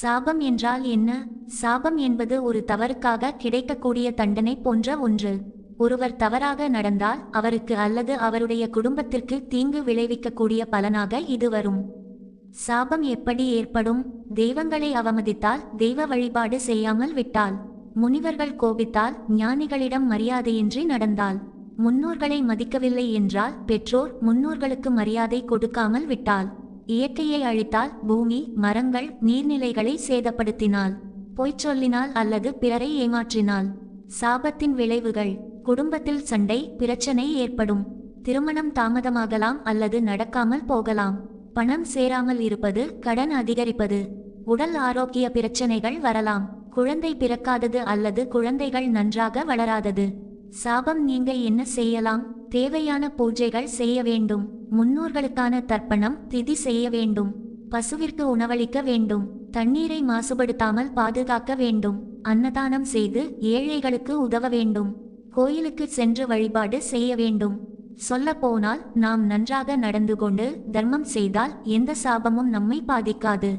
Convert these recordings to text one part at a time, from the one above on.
சாபம் என்றால் என்ன? சாபம் என்பது ஒரு தவறுக்காக கிடைக்கக்கூடிய தண்டனை போன்ற ஒன்று. ஒருவர் தவறாக நடந்தால் அவருக்கு அல்லது அவருடைய குடும்பத்திற்கு தீங்கு விளைவிக்கக்கூடிய பலனாக இது வரும். சாபம் எப்படி ஏற்படும்? தெய்வங்களை அவமதித்தால் தெய்வ வழிபாடு செய்யாமல் விட்டால். முனிவர்கள் கோபித்தால் ஞானிகளிடம் மரியாதையின்றி நடந்தால். முன்னோர்களை மதிக்கவில்லை என்றால் பெற்றோர் முன்னோர்களுக்கு மரியாதை கொடுக்காமல் விட்டால். இயற்கையை அழித்தால் பூமி மரங்கள் நீர்நிலைகளை சேதப்படுத்தினால் பொய்ச்சொல்லினால் அல்லது பிறரை ஏமாற்றினால். சாபத்தின் விளைவுகள் குடும்பத்தில் சண்டை பிரச்சனை ஏற்படும். திருமணம் தாமதமாகலாம் அல்லது நடக்காமல் போகலாம். பணம் சேராமல் இருப்பது கடன் அதிகரிப்பது. உடல் ஆரோக்கிய பிரச்சனைகள் வரலாம். குழந்தை பிறக்காதது அல்லது குழந்தைகள் நன்றாக வளராதது. சாபம் நீங்க என்ன செய்யலாம்? தேவையான பூஜைகள் செய்ய வேண்டும். முன்னோர்களுக்கான தர்ப்பணம் திதி செய்ய வேண்டும். பசுவிற்கு உணவளிக்க வேண்டும். தண்ணீரை மாசுபடுத்தாமல் பாதுகாக்க வேண்டும். அன்னதானம் செய்து ஏழைகளுக்கு உதவ வேண்டும். கோயிலுக்கு சென்று வழிபாடு செய்ய வேண்டும். சொல்லப்போனால் நாம் நன்றாக நடந்து கொண்டு தர்மம் செய்தால் எந்த சாபமும் நம்மை பாதிக்காது.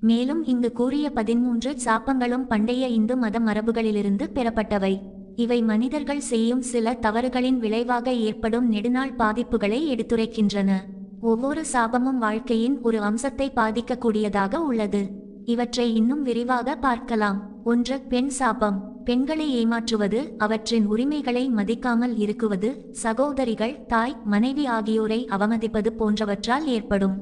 மேலும் இங்கு கூறிய பதிமூன்று சாப்பங்களும் பண்டைய இந்து மத மரபுகளிலிருந்து பெறப்பட்டவை. இவை மனிதர்கள் செய்யும் சில தவறுகளின் விளைவாக ஏற்படும் நெடுநாள் பாதிப்புகளை எடுத்துரைக்கின்றன. ஒவ்வொரு சாபமும் வாழ்க்கையின் ஒரு அம்சத்தை பாதிக்கக்கூடியதாக உள்ளது. இவற்றை இன்னும் விரிவாக பார்க்கலாம். ஒன்று பெண் சாபம். பெண்களை ஏமாற்றுவது அவற்றின் உரிமைகளை மதிக்காமல் இருக்குவது சகோதரிகள் தாய் மனைவி ஆகியோரை அவமதிப்பது போன்றவற்றால் ஏற்படும்.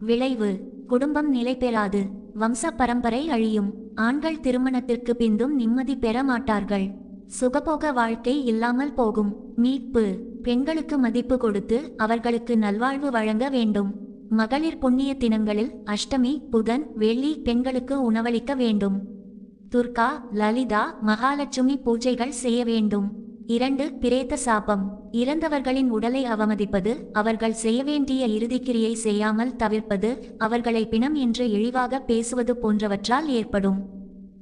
விளைவு குடும்பம் நிலை பெறாது. வம்ச பரம்பரை அழியும். ஆண்கள் திருமணத்திற்கு பிந்தும் நிம்மதி பெற மாட்டார்கள். சுகபோக வாழ்க்கை இல்லாமல் போகும். மீட்பு. பெண்களுக்கு மதிப்பு கொடுத்து அவர்களுக்கு நல்வாழ்வு வழங்க வேண்டும். மகளிர் புண்ணிய தினங்களில் அஷ்டமி புதன் வெள்ளி பெண்களுக்கு உணவளிக்க வேண்டும். துர்கா லலிதா மகாலட்சுமி பூஜைகள் செய்ய வேண்டும். இரண்டு பிரேத சாபம். இறந்தவர்களின் உடலை அவமதிப்பது அவர்கள் செய்ய வேண்டிய இறுதிக்கிரியை செய்யாமல் தவிர்ப்பது அவர்களை பிணம் என்று இழிவாக பேசுவது போன்றவற்றால் ஏற்படும்.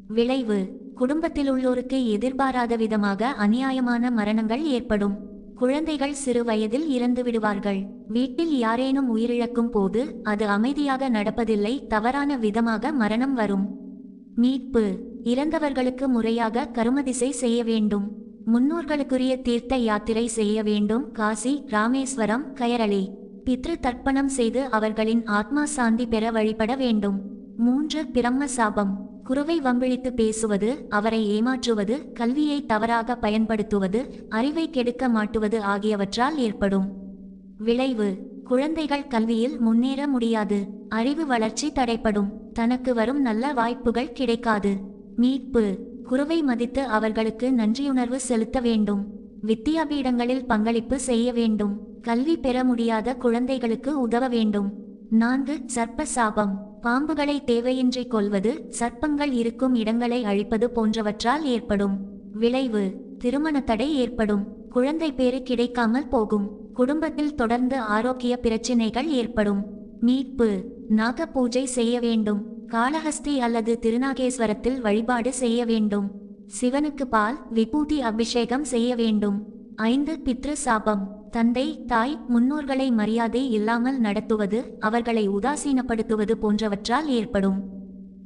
விளைவு. குடும்பத்தில் உள்ளோருக்கு எதிர்பாராத விதமாக அநியாயமான மரணங்கள் ஏற்படும். குழந்தைகள் சிறு வயதில் இறந்து விடுவார்கள். வீட்டில் யாரேனும் உயிரிழக்கும் போது அது அமைதியாக நடப்பதில்லை தவறான விதமாக மரணம் வரும். மீட்பு. இறந்தவர்களுக்கு முறையாக கருமதிசை செய்ய வேண்டும். முன்னோர்களுக்குரிய தீர்த்த யாத்திரை செய்ய வேண்டும். காசி ராமேஸ்வரம் கயரளி. பித்ரு தர்ப்பணம் செய்து அவர்களின் ஆத்மா சாந்தி பெற வழிபட வேண்டும். மூன்று பிரம்ம சாபம் குருவை வம்பிழித்து பேசுவது அவரை ஏமாற்றுவது கல்வியை தவறாக பயன்படுத்துவது அறிவை கெடுக்க மாட்டுவது ஆகியவற்றால் ஏற்படும். விளைவு. குழந்தைகள் கல்வியில் முன்னேற முடியாது. அறிவு வளர்ச்சி தடைப்படும் தனக்கு வரும் நல்ல வாய்ப்புகள் கிடைக்காது. மீட்பு. குருவை மதித்து அவர்களுக்கு நன்றியுணர்வு செலுத்த வேண்டும். வித்தியாபீடங்களில் பங்களிப்பு செய்ய வேண்டும். கல்வி பெற முடியாத குழந்தைகளுக்கு உதவ வேண்டும். நான்கு சர்ப்ப சாபம் பாம்புகளை தேவையின்றி கொள்வது சர்ப்பங்கள் இருக்கும் இடங்களை அழிப்பது போன்றவற்றால் ஏற்படும். விளைவு திருமண தடை ஏற்படும். குழந்தை பேறு கிடைக்காமல் போகும். குடும்பத்தில் தொடர்ந்து ஆரோக்கிய பிரச்சினைகள் ஏற்படும். மீட்பு நாக பூஜை செய்ய வேண்டும். காளஹஸ்தி அல்லது திருநாகேஸ்வரத்தில் வழிபாடு செய்ய வேண்டும். சிவனுக்கு பால் விபூதி அபிஷேகம் செய்ய வேண்டும். ஐந்து பித்ரு சாபம் தந்தை தாய் முன்னோர்களை மரியாதை இல்லாமல் நடத்துவது அவர்களை உதாசீனப்படுத்துவது போன்றவற்றால் ஏற்படும்.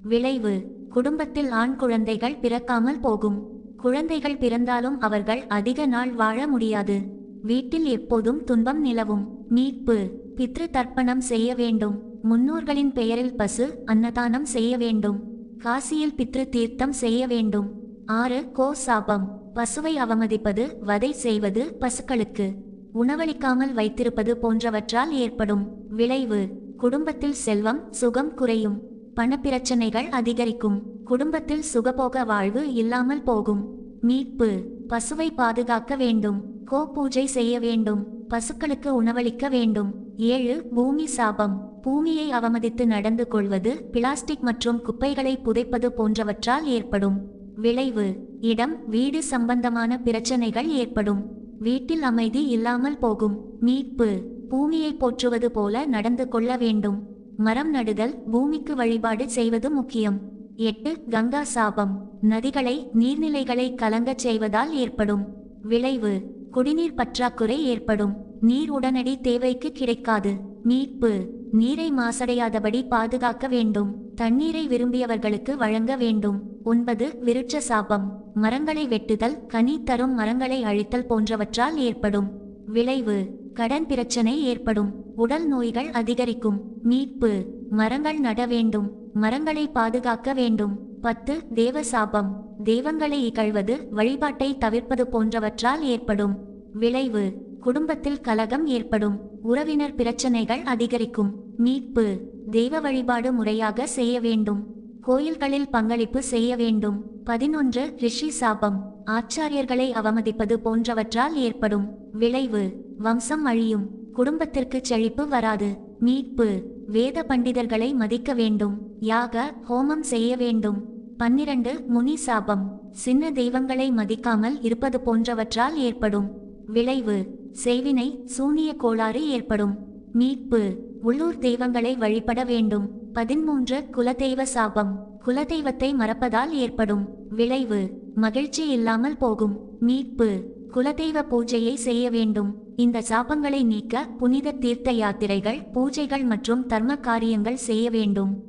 விளைவு. குடும்பத்தில் ஆண் குழந்தைகள் பிறக்காமல் போகும். குழந்தைகள் பிறந்தாலும் அவர்கள் அதிக நாள் வாழ முடியாது. வீட்டில் எப்போதும் துன்பம் நிலவும். மீட்பு. பித்ரு தர்ப்பணம் செய்ய வேண்டும். முன்னோர்களின் பெயரில் பசு அன்னதானம் செய்ய வேண்டும். காசியில் பித்ரு தீர்த்தம் செய்ய வேண்டும். ஆறு. கோ சாபம். பசுவை அவமதிப்பது வதை செய்வது பசுக்களுக்கு. உணவளிக்காமல் வைத்திருப்பது போன்றவற்றால் ஏற்படும் விளைவு. குடும்பத்தில் செல்வம் சுகம் குறையும். பணப்பிரச்சனைகள் அதிகரிக்கும். குடும்பத்தில் சுகபோக வாழ்வு இல்லாமல் போகும். மீட்பு. பசுவை பாதுகாக்க வேண்டும். கோ பூஜை செய்ய வேண்டும். பசுக்களுக்கு உணவளிக்க வேண்டும். ஏழு பூமி சாபம். பூமியை அவமதித்து நடந்து கொள்வது பிளாஸ்டிக் மற்றும் குப்பைகளை புதைப்பது போன்றவற்றால் ஏற்படும் விளைவு. இடம் வீடு சம்பந்தமான பிரச்சனைகள் ஏற்படும். வீட்டில் அமைதி இல்லாமல் போகும். மீட்பு. பூமியை போற்றுவது போல நடந்து கொள்ள வேண்டும். மரம் நடுதல். பூமிக்கு வழிபாடு செய்வது முக்கியம். எட்டு. கங்கா சாபம். நதிகளை நீர்நிலைகளை கலங்கச் செய்வதால் ஏற்படும். விளைவு. குடிநீர் பற்றாக்குறை ஏற்படும். நீர் உடனடி தேவைக்கு கிடைக்காது. மீட்பு. நீரை மாசடையாதபடி பாதுகாக்க வேண்டும். தண்ணீரை விரும்பியவர்களுக்கு வழங்க வேண்டும். ஒன்பது விருட்ச சாபம் மரங்களை வெட்டுதல் கனி தரும் மரங்களை அழித்தல் போன்றவற்றால் ஏற்படும். விளைவு கடன் பிரச்சனை ஏற்படும். உடல் நோய்கள் அதிகரிக்கும். மீட்பு மரங்கள் நட வேண்டும். மரங்களை பாதுகாக்க வேண்டும். பத்து தேவ சாபம் தெய்வங்களை இகழ்வது வழிபாட்டை தவிர்ப்பது போன்றவற்றால் ஏற்படும். விளைவு குடும்பத்தில் கலகம் ஏற்படும். உறவினர் பிரச்சனைகள் அதிகரிக்கும். மீட்பு தெய்வ வழிபாடு முறையாக செய்ய வேண்டும். கோயில்களில் பங்களிப்பு செய்ய வேண்டும். பதினொன்று ரிஷி சாபம். ஆச்சாரியர்களை அவமதிப்பது போன்றவற்றால் ஏற்படும். விளைவு. வம்சம் அழியும். குடும்பத்திற்கு செழிப்பு வராது. மீட்பு. வேத பண்டிதர்களை மதிக்க வேண்டும். யாக ஹோமம் செய்ய வேண்டும். பன்னிரண்டு முனி சாபம். சின்ன தெய்வங்களை மதிக்காமல் இருப்பது போன்றவற்றால் ஏற்படும். விளைவு. செய்வினை சூனிய கோளாறு ஏற்படும். மீட்பு. உள்ளூர் தெய்வங்களை வழிபட வேண்டும். பதிமூன்று குலதெய்வ சாபம். குலதெய்வத்தை மறப்பதால் ஏற்படும் விளைவு. மகிழ்ச்சி இல்லாமல் போகும். மீட்பு. குலதெய்வ பூஜையை செய்ய வேண்டும். இந்த சாபங்களை நீக்க புனித தீர்த்த யாத்திரைகள் பூஜைகள் மற்றும் தர்ம காரியங்கள் செய்ய வேண்டும்.